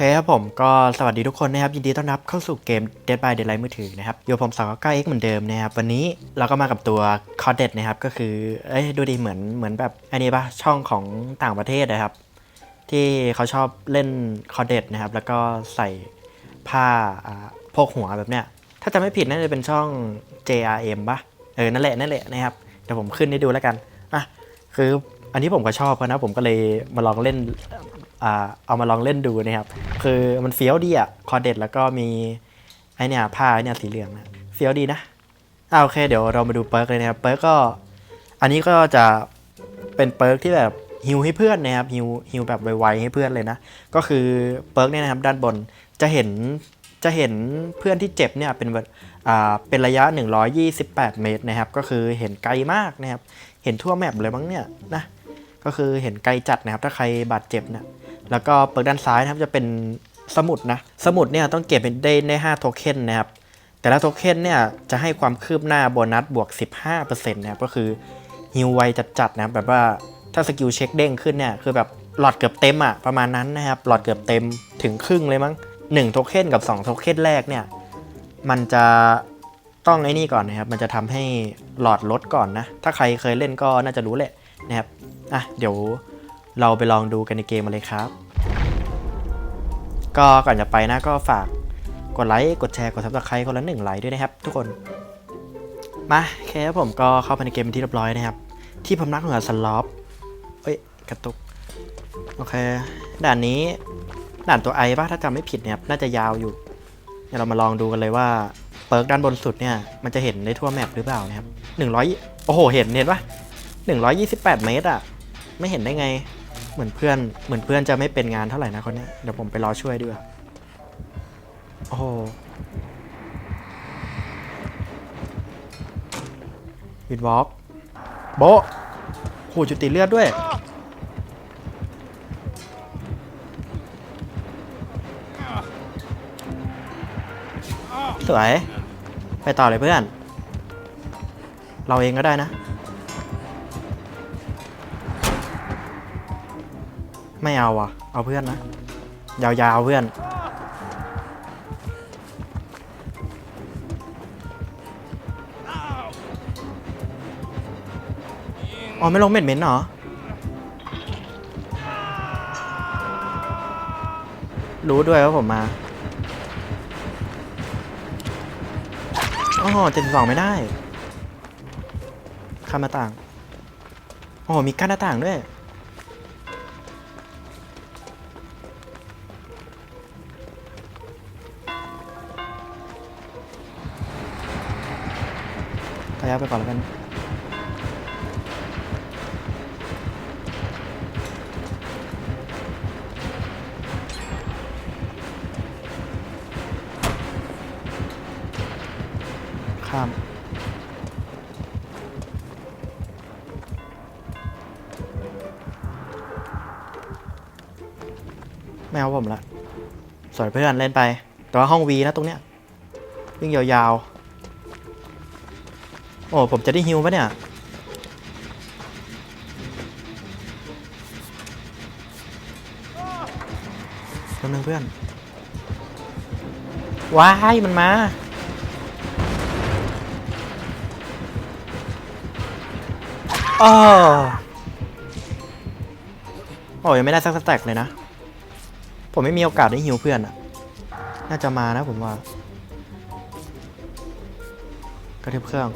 เคครับผมก็สวัสดีทุกคนนะครับ ยินดีต้อนรับเข้าสู่เกม Dead by Daylight มือถือนะครับอยู่ผมสาวก้าเอ็กเหมือนเดิมนะครับ วันนี้เราก็มากับตัว c o d e d นะครับ ก็คือ เอ้ยดูดีเหมือนเหมือนแบบอันนี้ปะช่องของต่างประเทศนะครับ ที่เขาชอบเล่น c o d e d นะครับ แล้วก็ใส่ผ้าพกหัวแบบเนี้ย ถ้าจะไม่ผิดน่าจะเป็นช่อง JRM ปะเออนั่นแหละนั่นแหละนะครับเดี๋ยวผมขึ้นให้ดูแล้วกันอะคืออันนี้ผมก็ชอบนะผมก็เลยมาลองเล่น เอามาลองเล่นดูนะครับ คือมันเฟี้ยวดีอะคอเด็ดแล้วก็มีไอเนี่ยผ้าไอเนี่ยสีเหลืองนะเฟี้ยวดีนะอ่าโอเคเดี๋ยวเรามาดูเปิร์กเลยนะครับเปิร์กก็ อันนี้ก็จะเป็นเปิร์กที่แบบฮิวให้เพื่อนนะครับฮิวฮิวแบบไวๆให้เพื่อนเลยนะ ก็คือเปิร์กเนี่ยนะครับด้านบนจะเห็นจะเห็นเพื่อนที่เจ็บเนี่ยเป็นอ่าเป็นระยะ 128 เมตรนะครับ ก็คือเห็นไกลมากนะครับ เห็นทั่วแมปเลยมั้งเนี่ยนะก็คือเห็นไกลจัดนะครับ ถ้าใครบาดเจ็บเนี่ย แล้วก็เปิดด้านซ้ายนะครับจะเป็นสมุดนะ สมุดเนี่ยต้องเก็บเป็นได้ได้ 5 โทเค็นนะครับ แต่ละโทเค็นเนี่ยจะให้ความคืบหน้าโบนัสบวก 15%นะครับก็คือฮิวไวจัดๆนะครับแบบว่าถ้าสกิลเช็คเด้งขึ้นเนี่ยคือแบบหลอดเกือบเต็มอะประมาณนั้นนะครับหลอดเกือบเต็มถึงครึ่งเลยมั้ง1โทเค็นกับ2โทเค็นแรกเนี่ยมันจะต้องไอ้นี่ก่อนนะครับ มันจะทำให้หลอดลดก่อนนะ ถ้าใครเคยเล่นก็น่าจะรู้แหละนะครับ อะ เดี๋ยวเราไปลองดูกันในเกมมาเลยครับ ก็ก่อนจะไปนะก็ฝากกดไลค์กดแชร์กดซับสไครต์คนละหนึ่งไลค์ด้วยนะครับ ทุกคน มาโอเคครับผมก็เข้าไปในเกมเป็นที่เรียบร้อยนะครับ ที่พำนักเหนือสล็อปเอ้ยกระตุกโอเคด่านนี้ด่านตัวไอป่ะถ้าจำไม่ผิดเนี่ยครับน่าจะยาวอยู่เดี๋ยวเรามาลองดูกันเลยว่าเปิร์กด้านบนสุดเนี่ยมันจะเห็นได้ทั่วแมปหรือเปล่านะครับหนึ่งร้อยโอ้โหเห็นเห็นปะหนึ่งร้อยยี่สิบแปดเมตรอะไม่เห็นได้ไง เหมือนเพื่อนเหมือนเพื่อนจะไม่เป็นงานเท่าไหร่นะคนนี้เดี๋ยวผมไปรอช่วยดีกว่าโอ้โหวิดวอล์กโบะโหจุดติเลือดด้วย สวย ไปต่อเลยเพื่อน เราเองก็ได้นะ ไม่เอาอะ เอาเพื่อนนะ ยาวๆเพื่อน อ๋อ ไม่ลงเม็ดเม้นเหรอ รู้ด้วยว่าผมมาอ้โหเจ็ดสองไม่ได้ข้ามหน้าต่าง โอ้โหมีกั้นหน้าต่างด้วย ยะไปก่อนแล้วกันข้ามไม่เอาผมละสวยเพื่อนเล่นไป แต่ว่าห้องวีนะตรงเนี้ยวิ่งยาวๆ โอ้ผมจะได้ฮิวปะเนี่ย แป๊บนึงเพื่อน ว้ายมันมา โอ้โอ้ยยังไม่ได้สักสแต็กเลยนะ ผมไม่มีโอกาสได้ฮิวเพื่อนอะน่าจะมานะผมว่า กระเทียบเครื่อง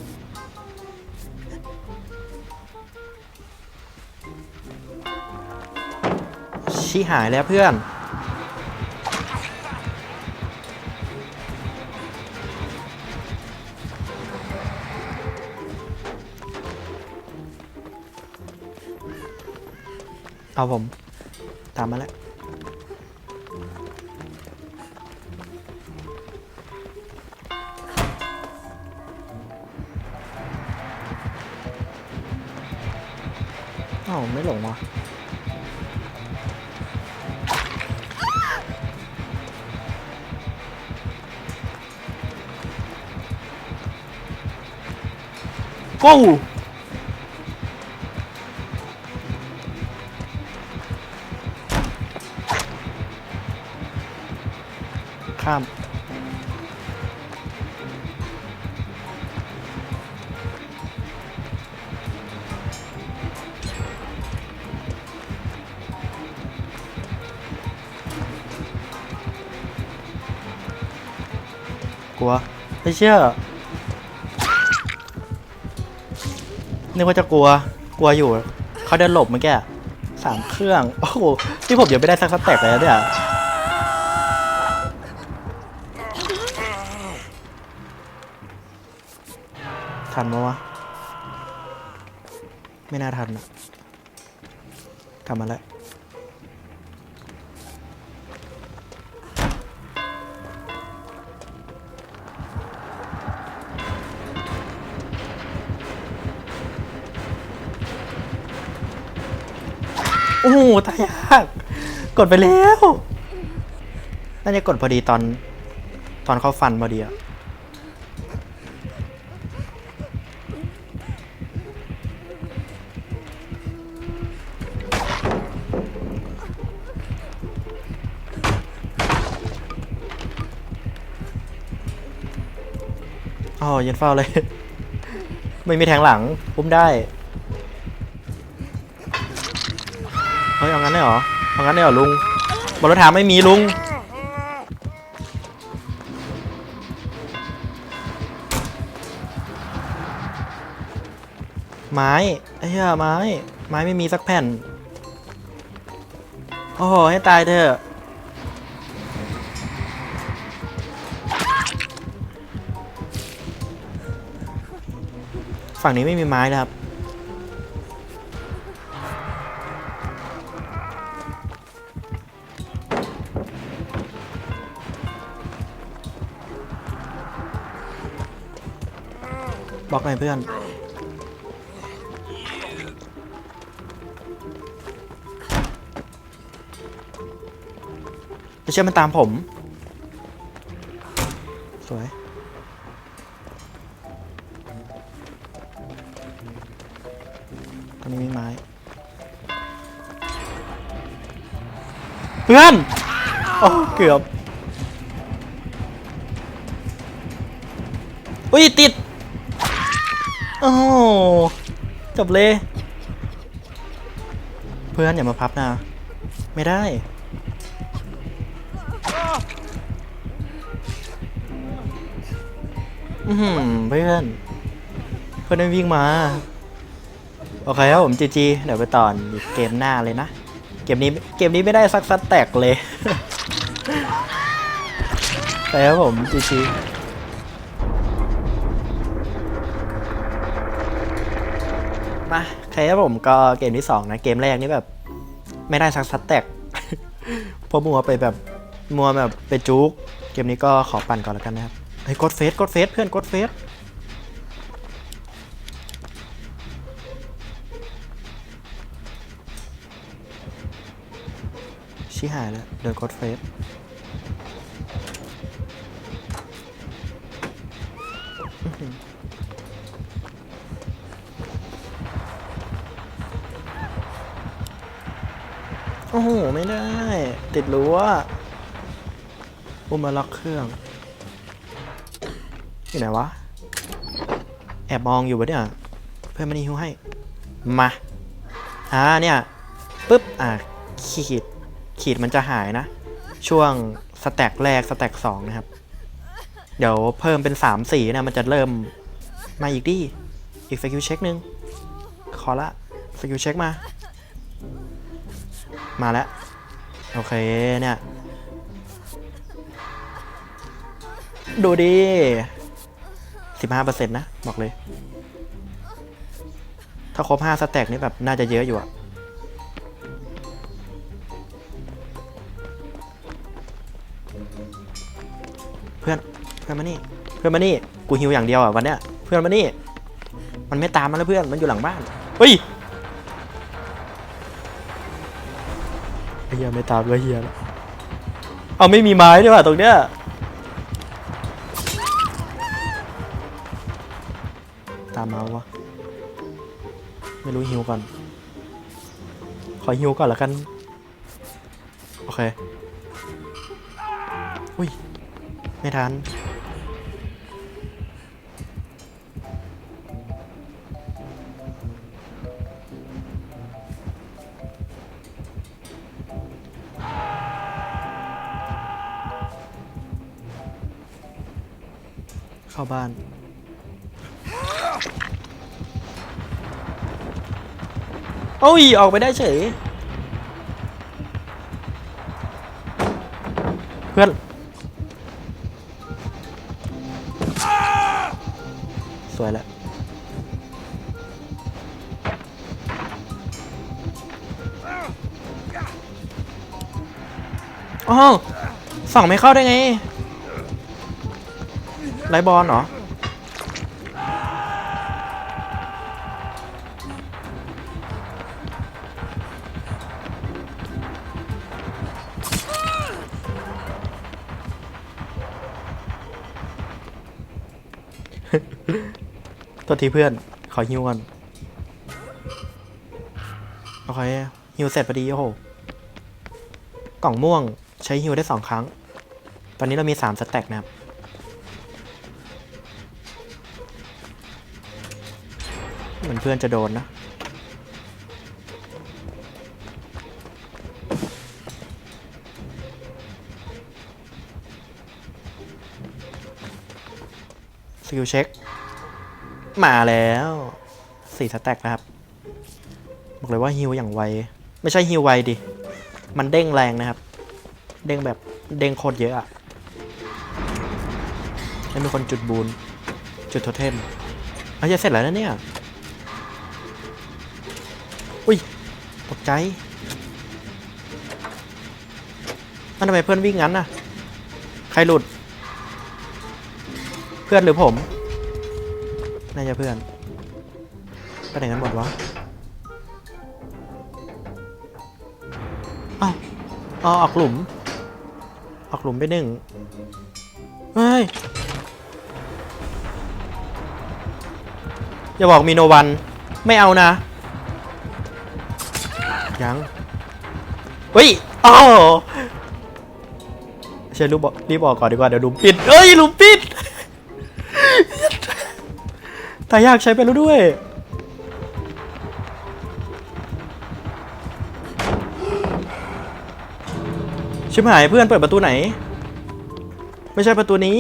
ชี้หายแล้วเพื่อนเอาผม ตามมาแล้ว อ้าว ไม่หลงวะ ก้าวข้าม กลัว ไม่เชื่อ นึกว่าจะกลัว กลัวอยู่ เขาเดินหลบเมื่อกี้สามเครื่อง โอ้โหที่ผมยังไม่ได้สักสเต็ปเลยเนี่ย ทันไหมวะ ไม่น่าทันอะทำมาแล้ว โอ้โหตายยาก กดไปแล้วน่าจะกดพอดีตอน ตอนเขาฟันพอดีอะอ๋อยืนเฝ้าเลย ไม่มีแทงหลังปุ้มได้ เฮ้ยเอางั้นได้เหรอเอางั้นได้เหรอลุงบนรถถามไม่มีลุง ไม้ไอ้เหี้ยไม้ ไม้ไม่มีสักแผ่น โอ้โห ให้ตายเถอะ ฝั่งนี้ไม่มีไม้นะครับ บล็อกหน่อยเพื่อนไม่เชื่อมันตามผม สวย ตอนนี้มีไม้ เพื่อน โอ้ เกือบ อุ้ย ติด โอ้จบเลย เพื่อนอย่ามาพับนะ ไม่ได้ อือหือเพื่อน เพื่อนได้วิ่งมา โอเคครับผมจีจีเดี๋ยวไปต่ออีกเกมหน้าเลยนะ เกมนี้เกมนี้ไม่ได้สักสักแตกเลยไปครับผมจีจี คครับผมก็เกมที่สองนะ เกมแรกนี่แบบ ไม่ได้สักสักแตกเพราะมัวไปแบบมัวแบบไปจุกเกมนี้ก็ขอปั่นก่อนแล้วกันนะครับเฮ้ยกดเฟสกดเฟสเพื่อนกดเฟสชี้หายแล้วเดินกดเฟส โอ้โห ไม่ได้ ติดรั้วอุ้มมาล็อกเครื่อง อยู่ไหนวะ แอบมองอยู่ปะเนี่ย เพื่อนมันนี่ฮิวให้ มา อ่าเนี่ยปุ๊บ อะขีด ขีดมันจะหายนะ ช่วงสแต็กแรกสแต็กสองนะครับ เดี๋ยวเพิ่มเป็นสามสีนะ มันจะเริ่มมาอีกดิ อีกสกิลเช็คหนึ่งขอละสกิลเช็คมา มาแล้ว โอเคเนี่ย ดูดิสิบห้าเปอร์เซ็นต์นะ บอกเลย ถ้าครบห้าสแต็กนี่แบบน่าจะเยอะอยู่อะเพื่อน เพื่อนมานี่ เพื่อนมานี่ กูหิวอย่างเดียวอะวันเนี้ย เพื่อนมานี่ มันไม่ตามมาแล้วเพื่อน มันอยู่หลังบ้าน เฮ้ย เฮียไม่ตามเลยเฮียแล้วเอาไม่มีไม้ด้วยว่ะตรงเนี้ยตามมาวะไม่รู้หิวก่อน ขอหิวก่อนละกัน โอเค อุ้ย ไม่ทัน เข้าบ้านโอ้ย ออกไปได้เฉย เพื่อน สวยแล้วอ้าวส่องไม่เข้าได้ไง ไรบอลเหรอ ตัวทีเพื่อน ขอฮิวก่อนโอเคฮิวเสร็จพอดีโอ้โห กล่องม่วงใช้ฮิวได้สองครั้ง ตอนนี้เรามีสามสแต็กนะครับ อนเพื่อนจะโดนนะสกิลเช็ค มาแล้วสี่สแต็กนะครับ บอกเลยว่าฮิวอย่างไว ไม่ใช่ฮิวไวดิ มันเด้งแรงนะครับ เด้งแบบเด้งโคตรเยอะอะให้มีคนจุดบูนจุดโทเทมเอาจะเสร็จแล้วนะเนี่ย ตกใจนั่นทำไมเพื่อนวิ่งงั้นน่ะ ใครหลุด เพื่อนหรือผม น่าจะเพื่อน ไปไหนกันหมดวะอ้าวอ๋อออกหลุม ออกหลุมไปหนึ่งเฮ้ย อย่าบอกมีโนวัน ไม่เอานะ ยังเฮ้ยอ๋อเชิญรูปบอรีบออกก่อนดีกว่าเดี๋ยวหลุมปิดเอ้ยหลุมปิดตายยากใช้ไปแล้วด้วยชิบหายเพื่อนเปิดประตูไหน ไม่ใช่ประตูนี้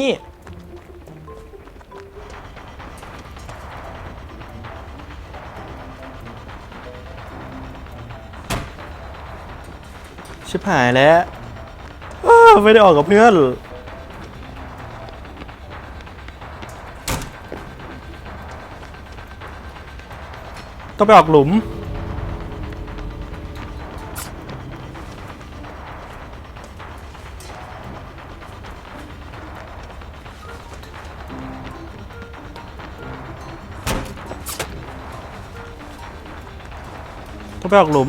ชิบหายแล้วอ้าวไม่ได้ออกกับเพื่อนต้องไปออกหลุม ต้องไปออกหลุม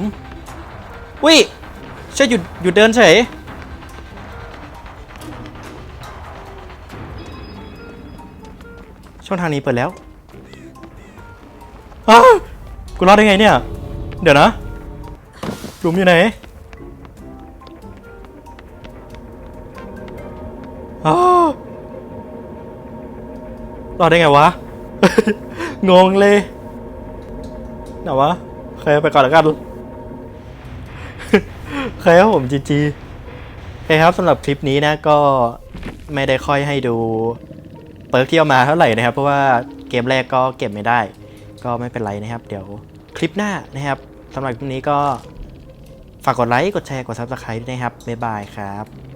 วิ ใช่หยุดหยุดเดินเฉยช่องทางนี้เปิดแล้วอ้ากูรอดได้ไงเนี่ย เดี๋ยวนะหลุมอยู่ไหนรอดได้ไงวะ งงเลย ไหนวะโอเคไปก่อนแล้วกัน โอเคครับผมจีจีโอเคครับสำหรับคลิปนี้นะก็ไม่ได้ค่อยให้ดูเปิร์กที่เอามาเท่าไหร่นะครับ เพราะว่าเกมแรกก็เก็บไม่ได้ ก็ไม่เป็นไรนะครับ เดี๋ยวคลิปหน้านะครับสำหรับคลิปนี้ก็ฝากกดไลค์ กดแชร์ กด Subscribe ด้วยนะครับ บ๊ายบายครับ